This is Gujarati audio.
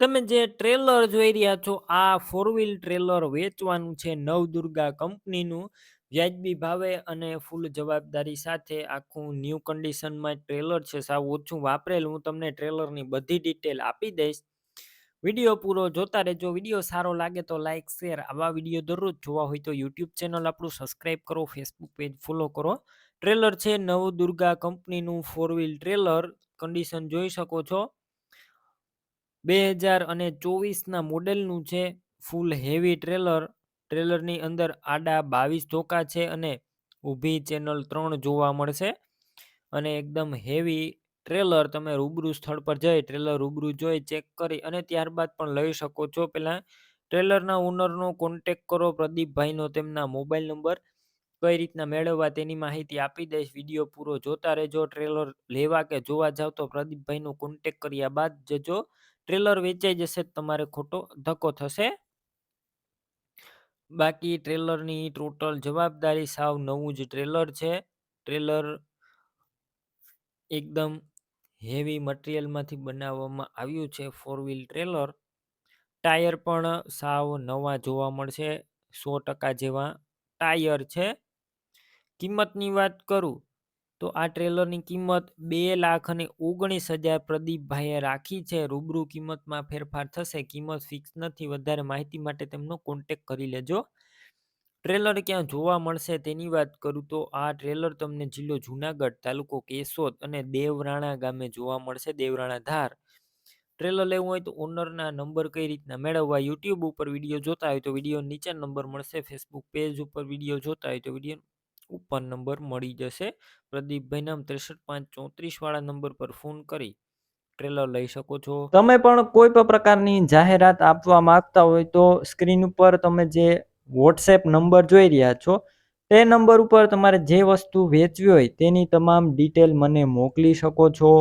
તમે જે ટ્રેલર જોઈ રહ્યા છો, આ ફોર વ્હીલ ટ્રેલર વેચવાનું છે નવદુર્ગા કંપનીનું. વ્યાજબી ભાવે અને ફૂલ જવાબદારી સાથે આખું ન્યૂ કન્ડિશનમાં ટ્રેલર છે, સાવ ઓછું વાપરેલું. હું તમને ટ્રેલરની બધી ડિટેલ આપી દઈશ. વીડિયો પૂરો જોતા રહેજો. વીડિયો સારો લાગે તો લાઇક શેર આવા વીડિયો દરરોજ જોવા હોય તો યુટ્યુબ ચેનલ આપણું સબસ્ક્રાઈબ કરો ફેસબુક પેજ ફોલો કરો. ટ્રેલર છે નવદુર્ગા કંપનીનું ફોર વ્હીલ ટ્રેલર કન્ડિશન જોઈ શકો છો. બે હજાર અને ચોવીસના મોડેલનું છે ફૂલ હેવી ટ્રેલર. ટ્રેલરની અંદર આડા બાવીસ ધોકા છે અને ઊભી ચેનલ ત્રણ જોવા મળશે. અને એકદમ હેવી ટ્રેલર તમે રૂબરૂ સ્થળ પર જઈ ટ્રેલર રૂબરૂ જોઈ ચેક કરી અને ત્યારબાદ પણ લઈ શકો છો. પહેલાં ટ્રેલરના ઓનરનો કોન્ટેક કરો પ્રદીપભાઈનો તેમના મોબાઈલ નંબર. કઈ રીતના મેળવવા તેની માહિતી આપી દઈશ. વીડિયો પૂરો જોતા રહેજો. ટ્રેલર લેવા કે જોવા જાવ તો પ્રદીપભાઈનો કોન્ટેક કર્યા બાદ જજો. ટ્રેલર વેચાઈ જશે તમારે ખોટો ધક્કો થશે. બાકી ટ્રેલરની ટોટલ જવાબદારી સાવ નવું જ ટ્રેલર છે. ટ્રેલર એકદમ હેવી મટીરિયલમાંથી બનાવવામાં આવ્યું છે ફોર વ્હીલ ટ્રેલર. ટાયર પણ સાવ નવા જોવા મળશે. સો ટકા જેવા ટાયર છે. કિંમતની વાત કરું તો આ ટ્રેલરની કિંમત બે લાખ અને ઓગણીસ હજાર પ્રદીપભાઈએ રાખી છે. રૂબરૂ કિંમતમાં ફેરફાર થશે. કિંમત ફિક્સ નથી. વધારે માહિતી માટે તેમનો કોન્ટેક કરી લેજો. ટ્રેલર ક્યાં જોવા મળશે તેની વાત કરું તો આ ટ્રેલર તમને જિલ્લો જુનાગઢ, તાલુકો કેશોદ અને દેવરાણા ગામે જોવા મળશે. દેવરાણા ધાર. ટ્રેલર લેવું હોય તો ઓનરના નંબર કઈ રીતના મેળવવા, યુટ્યુબ ઉપર વીડિયો જોતા હોય તો વીડિયો નીચે નંબર મળશે. ફેસબુક પેજ ઉપર વીડિયો જોતા હોય તો વીડિયો ઉપર નંબર મળી જશે. પ્રદીપભાઈ નામ ત્રેસઠ પાંચ ચોત્રીસ વાળા નંબર પર ફોન કરી ટ્રેલર લઈ શકો છો. તમે પણ કોઈ પણ પ્રકારની જાહેરાત આપવા માંગતા હોય તો સ્ક્રીન ઉપર તમે જે વોટ્સએપ નંબર જોઈ રહ્યા છો, તે નંબર ઉપર તમારે જે વસ્તુ વેચવી હોય તેની તમામ ડિટેલ મને મોકલી શકો છો.